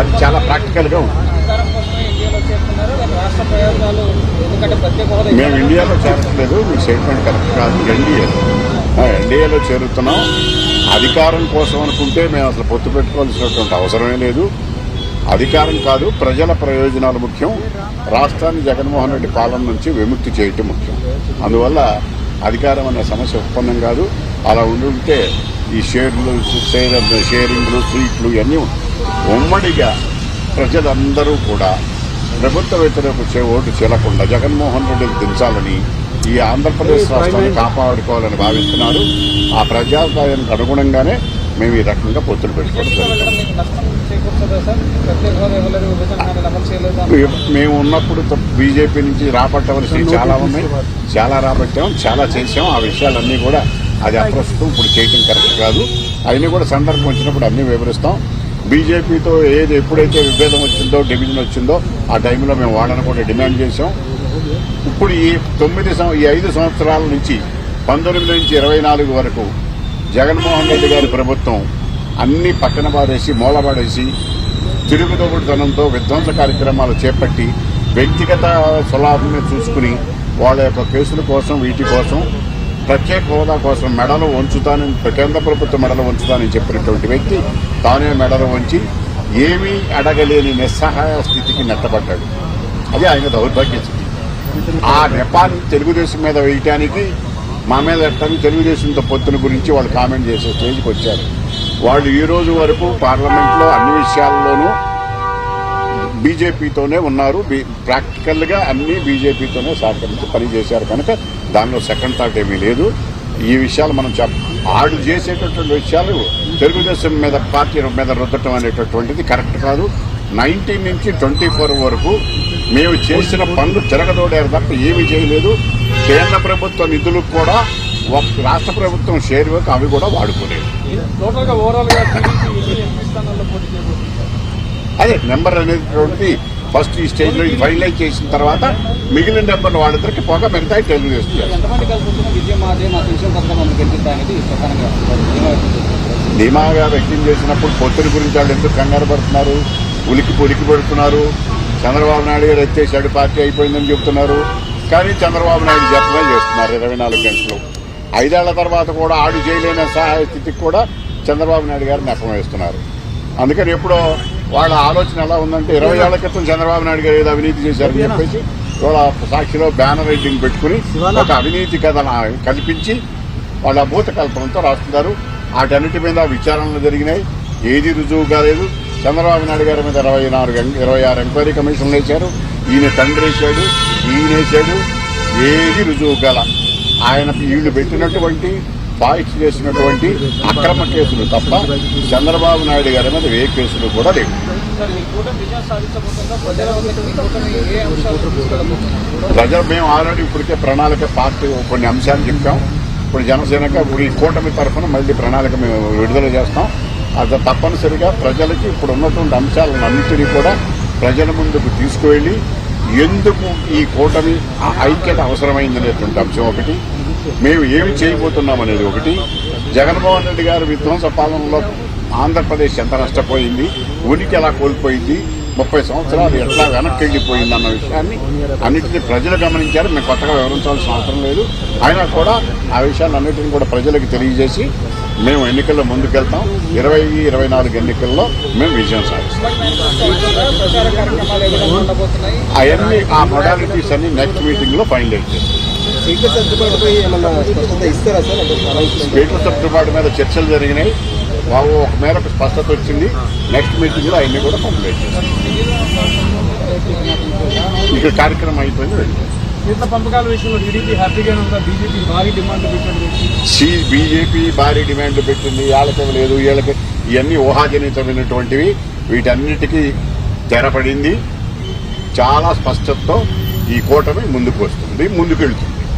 అది చాలా ప్రాక్టికల్గా ఉంది. ఇండియాలో మేము ఇండియాలో చేరట్లేదు మీ స్టేట్మెంట్ కరెక్ట్ కాదు. ఎన్డీఏ. ఎన్డీఏలో చేరుతున్నాం. అధికారం కోసం అనుకుంటే మేము అసలు పొత్తు పెట్టుకోవాల్సినటువంటి అవసరమే లేదు. అధికారం కాదు ప్రజల ప్రయోజనాలు ముఖ్యం. రాష్ట్రాన్ని జగన్మోహన్ రెడ్డి పాలన నుంచి విముక్తి చేయటం ముఖ్యం. అందువల్ల అధికారం అనే సమస్య ఉత్పన్నం కాదు. అలా ఉండుంటే ఈ షేర్లు షేర్ షేరింగ్లు సీట్లు ఇవన్నీ ఉమ్మడిగా ప్రజలందరూ కూడా ప్రభుత్వ వ్యతిరేక ఓటు చేరకుండా జగన్మోహన్ రెడ్డిని దించాలని ఈ ఆంధ్రప్రదేశ్ రాష్ట్రాన్ని కాపాడుకోవాలని భావిస్తున్నారు. ఆ ప్రజాభిప్రాయానికి అనుగుణంగానే మేము ఈ రకంగా పొత్తులు పెట్టుకోవడం మేము- ఉన్నప్పుడు బీజేపీ నుంచి రాబట్టవలసినవి చాలా ఉన్నాయి. చాలా రాబట్టాం చాలా చేసాం ఆ విషయాలన్నీ కూడా అది అప్రస్తుతం ఇప్పుడు చేయటం కరెక్ట్ కాదు. అవన్నీ కూడా సందర్భం వచ్చినప్పుడు అన్ని వివరిస్తాం. బీజేపీతో ఏది ఎప్పుడైతే విభేదం వచ్చిందో డివిజన్ వచ్చిందో ఆ టైంలో మేము వాళ్ళని కూడా డిమాండ్ చేశాం. ఇప్పుడు ఈ తొమ్మిది ఈ ఐదు సంవత్సరాల నుంచి పంతొమ్మిది నుంచి ఇరవై నాలుగు వరకు జగన్మోహన్ రెడ్డి గారి ప్రభుత్వం అన్ని పక్కన పారేసి మూలపాడేసి తిరుగుదోబుడుతనంతో విధ్వంస కార్యక్రమాలు చేపట్టి వ్యక్తిగత స్వలాభమే చూసుకుని వాళ్ళ యొక్క కేసుల కోసం వీటి కోసం ప్రత్యేక హోదా కోసం మెడలు వంచుతానని కేంద్ర ప్రభుత్వం మెడలు వంచుతానని చెప్పినటువంటి వ్యక్తి తానే మెడలు వంచి ఏమీ అడగలేని నిస్సహాయ స్థితికి నెట్టబడ్డాడు. అది ఆయన దౌర్భాగ్య స్థితి. ఆ నెపాన్ని తెలుగుదేశం మీద వేయటానికి మా మీద ఎట్టని తెలుగుదేశంతో పొత్తున గురించి వాళ్ళు కామెంట్ చేసే స్టేజ్కి వచ్చారు. వాళ్ళు ఈ రోజు వరకు పార్లమెంట్లో అన్ని విషయాల్లోనూ బీజేపీతోనే ఉన్నారు. ప్రాక్టికల్గా అన్నీ బీజేపీతోనే సహకరించి పనిచేశారు కనుక దానిలో సెకండ్ థాట్ ఏమీ లేదు. ఈ విషయాలు మనం చెప్ ఆడు చేసేటటువంటి విషయాలు తెలుగుదేశం మీద పార్టీ మీద రుద్దటం అనేటటువంటిది కరెక్ట్ కాదు. నైన్టీన్ నుంచి ట్వంటీ ఫోర్ వరకు మేము చేసిన పనులు తిరగదోడారు తప్ప ఏమీ చేయలేదు. కేంద్ర ప్రభుత్వ నిధులు కూడా ఒక రాష్ట్ర ప్రభుత్వం షేర్ అవి కూడా వాడుకోలేదు. అదే నెంబర్ అనేటువంటిది ఫస్ట్ ఈ స్టేజ్లో ఫైనలైజ్ చేసిన తర్వాత మిగిలిన నెంబర్ వాళ్ళిద్దరికి పోగా మిగతా తెలుగుదేశం. ధీమాగా వ్యక్తం చేసినప్పుడు పొత్తుల గురించి వాళ్ళు ఎందుకు కంగారు పడుతున్నారు? ఉలికి పొలికి పడుతున్నారు. చంద్రబాబు నాయుడు గారు ఎత్తేసాడు పార్టీ అయిపోయిందని చెప్తున్నారు. కానీ చంద్రబాబు నాయుడు జపమే చేస్తున్నారు ఇరవై నాలుగు గంటలు. ఐదేళ్ళ తర్వాత కూడా ఆడు చేయలేని సహాయ స్థితికి కూడా చంద్రబాబు నాయుడు గారు నెపం వేస్తున్నారు. అందుకని ఎప్పుడో వాళ్ళ ఆలోచన ఎలా ఉందంటే ఇరవై ఏళ్ళ క్రితం చంద్రబాబు నాయుడు గారు ఏదో అవినీతి చేశారని చెప్పేసి వాళ్ళ సాక్షిలో బ్యానర్ రైటింగ్ పెట్టుకుని ఒక అవినీతి కథ కల్పించి వాళ్ళ భూత కల్పనతో రాస్తున్నారు. వాటన్నిటి మీద విచారణలు జరిగినాయి. ఏది రుజువు కాలేదు. చంద్రబాబు నాయుడు గారి మీద ఇరవై నాలుగు ఇరవై ఆరు ఎంక్వైరీ కమిషన్లు వేశారు. ఈయన తండ్రి వేశాడు ఈయన వేశాడు. ఏది రుజువు గల ఆయన వీళ్ళు పెట్టినటువంటి బాయిక్స్ చేసినటువంటి అక్రమ కేసులు తప్ప చంద్రబాబు నాయుడు గారి మీద ఏ కేసులు కూడా లేవు. ప్రజలు మేము ఆల్రెడీ ఇప్పటికే ప్రణాళిక పార్టీ కొన్ని అంశాలు చెప్పాం. ఇప్పుడు జనసేనక ఇప్పుడు ఈ కూటమి తరఫున మళ్ళీ ప్రణాళిక మేము విడుదల చేస్తాం. అది తప్పనిసరిగా ప్రజలకి ఇప్పుడు ఉన్నటువంటి అంశాలను అన్నింటినీ కూడా ప్రజల ముందుకు తీసుకువెళ్ళి ఎందుకు ఈ కూటమి ఆ ఐక్యత అవసరమైందనేటువంటి అంశం ఒకటి. మేము ఏమి చేయబోతున్నాం అనేది ఒకటి. జగన్మోహన్ రెడ్డి గారు విధ్వంస పాలనలో ఆంధ్రప్రదేశ్ ఎంత నష్టపోయింది? ఉనికి ఎలా కోల్పోయింది? ముప్పై సంవత్సరాలు ఎట్లా వెనక్కి వెళ్ళిపోయింది అన్న విషయాన్ని అన్నింటినీ ప్రజలు గమనించారు. మేము కొత్తగా వివరించాల్సిన అవసరం లేదు. అయినా కూడా ఆ విషయాలన్నింటినీ కూడా ప్రజలకు తెలియజేసి మేము ఎన్నికల్లో ముందుకెళ్తాం. ఇరవై ఇరవై నాలుగు ఎన్నికల్లో మేము విజయం సాధిస్తాం. అవన్నీ ఆ మొడాలిటీస్ అన్ని నెక్స్ట్ మీటింగ్లో ఫైనలైజ్ చేస్తాం. సీట్ల సర్దుబాటుపై ఏమన్నా స్పష్టత ఇస్తారా సార్? స్పీకర్ సర్దుబాటు మీద చర్చలు జరిగినాయి. బాబు ఒక మేరకు స్పష్టత వచ్చింది. నెక్స్ట్ మీటింగ్లో అవన్నీ కూడా ఫైనలైజ్ చేస్తాం. ఇక్కడ కార్యక్రమం అయిపోయింది వెళ్ళిపోయింది. సీట్ల బీజేపీ భారీ డిమాండ్ పెట్టండి సి బీజేపీ భారీ డిమాండ్ పెట్టింది. వాళ్ళకి లేదు వీళ్ళకి ఇవన్నీ ఊహాజనితమైనటువంటివి. వీటన్నిటికీ తెరపడింది. చాలా స్పష్టతతో ఈ కూటమి ముందుకు వస్తుంది ముందుకు వెళ్తుంది.